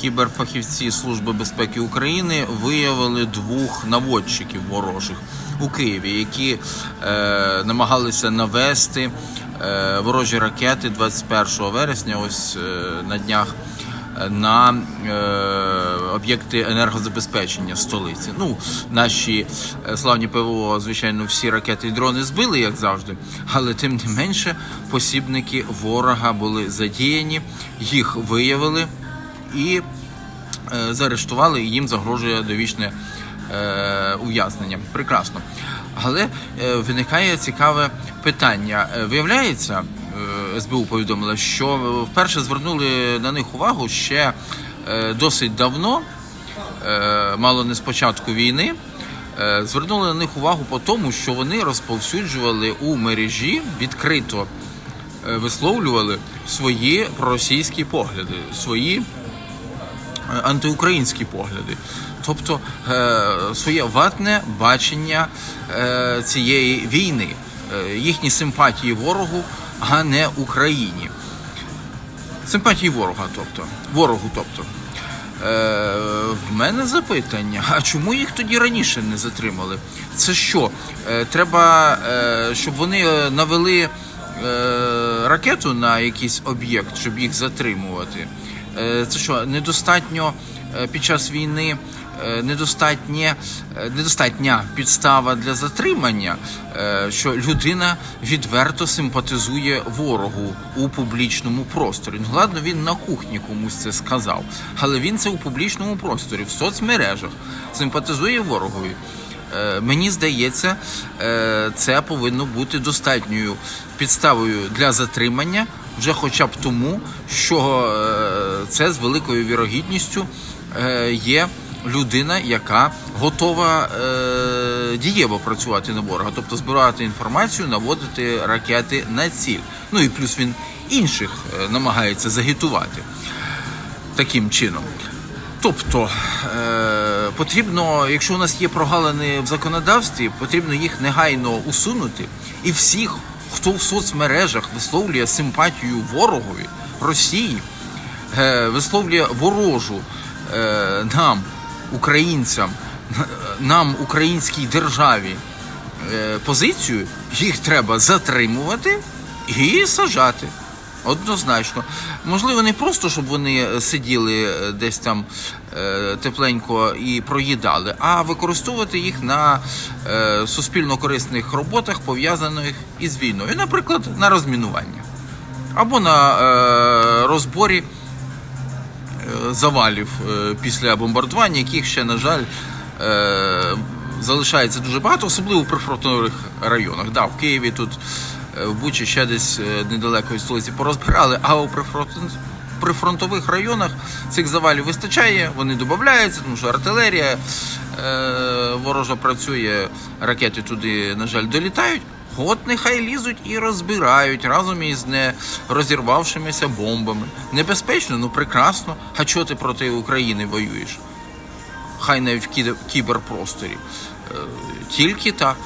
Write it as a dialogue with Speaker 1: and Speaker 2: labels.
Speaker 1: кіберфахівці Служби безпеки України виявили двох наводчиків ворожих у Києві, які е, намагалися навести е, ворожі ракети 21 вересня, ось е, на днях. е, На е, об'єкти енергозабезпечення столиці. Ну, наші е, славні ПВО, звичайно, всі ракети і дрони збили, як завжди, але тим не менше посібники ворога були задіяні, їх виявили і е, заарештували, і їм загрожує довічне е, ув'язнення. Прекрасно. Але е, виникає цікаве питання. Виявляється, СБУ повідомила, що вперше звернули на них увагу ще досить давно, мало не з початку війни. Звернули на них увагу по тому, що вони розповсюджували у мережі відкрито висловлювали свої проросійські погляди, свої антиукраїнські погляди, тобто е, своє ватне бачення е, цієї війни, е, їхні симпатії ворогу, а не Україні. Симпатії ворога, тобто ворогу, тобто. Е, в мене запитання: а чому їх тоді раніше не затримали? Це що? Е, треба, е, щоб вони навели е, ракету на якийсь об'єкт, щоб їх затримувати? Е, це що, недостатньо е, під час війни? е, Недостатнє, недостатня підстава для затримання, що людина відверто симпатизує ворогу у публічному просторі. Ну, ладно, він на кухні комусь це сказав, але він це у публічному просторі, в соцмережах симпатизує ворогові. Мені здається, це повинно бути достатньою підставою для затримання, вже хоча б тому, що е, це з великою вірогідністю е, є людина, яка готова е, дієво працювати на ворога, тобто збирати інформацію, наводити ракети на ціль. Ну і плюс він інших намагається загітувати таким чином. Тобто потрібно, якщо у нас є прогалини в законодавстві, потрібно їх негайно усунути, і всіх, хто в соцмережах висловлює симпатію ворогові Росії, е, висловлює ворожу е, нам, українцям, нам, українській державі е, позицію, їх треба затримувати і сажати. Однозначно. Можливо, не просто, щоб вони сиділи е, десь там е, тепленько і проїдали, а використовувати їх на е, суспільно корисних роботах, пов'язаних із війною. Наприклад, на розмінування або на е, розборі е, завалів е, після бомбардування, яких ще, на жаль, е, залишається дуже багато, особливо в прифронтових районах. Да, в Києві тут е, в Бучі ще десь е, недалеко від столиці порозбирали, а у прифронтових районах цих завалів вистачає, вони додаються, тому що артилерія е, ворожа працює, ракети туди, на жаль, долітають. От нехай лізуть і розбирають разом із не розірвавшимися бомбами. Небезпечно, ну прекрасно. А чого ти проти України воюєш? Хай навіть в кіберпросторі. Е, Тільки так.